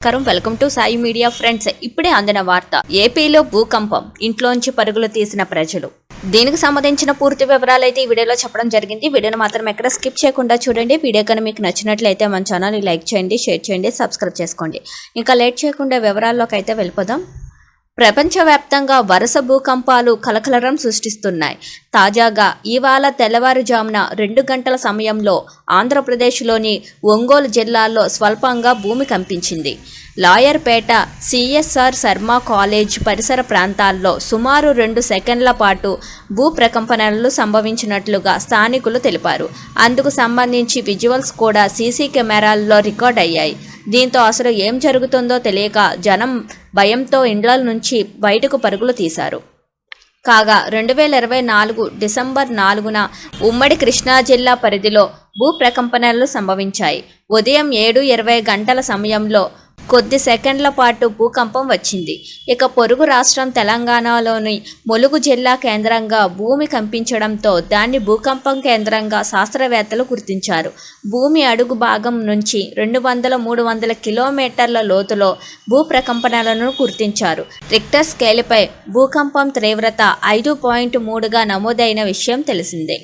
నమస్కారం. Welcome to Sai media friends. ఇప్పుడే అందిన వార్త. ఏపీలో భూకంపం. ఇంట్లోంచి పరుగులు తీసిన ప్రజలు. దీనికి సంబంధించిన పూర్తి వివరాలు అయితే ఈ వీడియోలో చెప్పడం జరిగింది. వీడియోను మాత్రం ఎక్కడ స్కిప్ చేయకుండా చూడండి. వీడియో కానీ మీకు నచ్చినట్లయితే మన ఛానల్ని లైక్ చేయండి షేర్ చేయండి సబ్స్క్రైబ్ చేసుకోండి. ఇంకా లేట్ చేయకుండా వివరాల్లోకి అయితే వెళ్ళిపోదాం. ప్రపంచవ్యాప్తంగా వరుస భూకంపాలు కలకలరం సృష్టిస్తున్నాయి. తాజాగా ఇవాళ తెల్లవారుజామున రెండు గంటల సమయంలో ఆంధ్రప్రదేశ్లోని ఒంగోలు జిల్లాలో స్వల్పంగా భూమి కంపించింది. లాయర్పేట సిఎస్ఆర్ శర్మ కాలేజ్ పరిసర ప్రాంతాల్లో సుమారు రెండు సెకండ్ల పాటు భూ ప్రకంపనలు సంభవించినట్లుగా స్థానికులు తెలిపారు. అందుకు సంబంధించి విజువల్స్ కూడా సీసీ కెమెరాల్లో రికార్డ్ అయ్యాయి. దీంతో అసలు ఏం జరుగుతుందో తెలియక జనం భయంతో ఇండ్ల నుంచి బయటకు పరుగులు తీశారు. కాగా రెండు వేల ఇరవై నాలుగు డిసెంబర్ నాలుగున ఉమ్మడి కృష్ణా జిల్లా పరిధిలో భూ ప్రకంపనలు సంభవించాయి. ఉదయం ఏడు ఇరవై గంటల సమయంలో కొద్ది సెకండ్ల పాటు భూకంపం వచ్చింది. ఇక పొరుగు రాష్ట్రం తెలంగాణలోని ములుగు జిల్లా కేంద్రంగా భూమి కంపించడంతో దాన్ని భూకంపం కేంద్రంగా శాస్త్రవేత్తలు గుర్తించారు. భూమి అడుగు భాగం నుంచి రెండు వందల మూడు వందల కిలోమీటర్ల లోతులో భూ ప్రకంపనలను గుర్తించారు. రిక్టర్ స్కేల్పై భూకంపం తీవ్రత ఐదు పాయింట్ మూడుగా నమోదైన విషయం తెలిసిందే.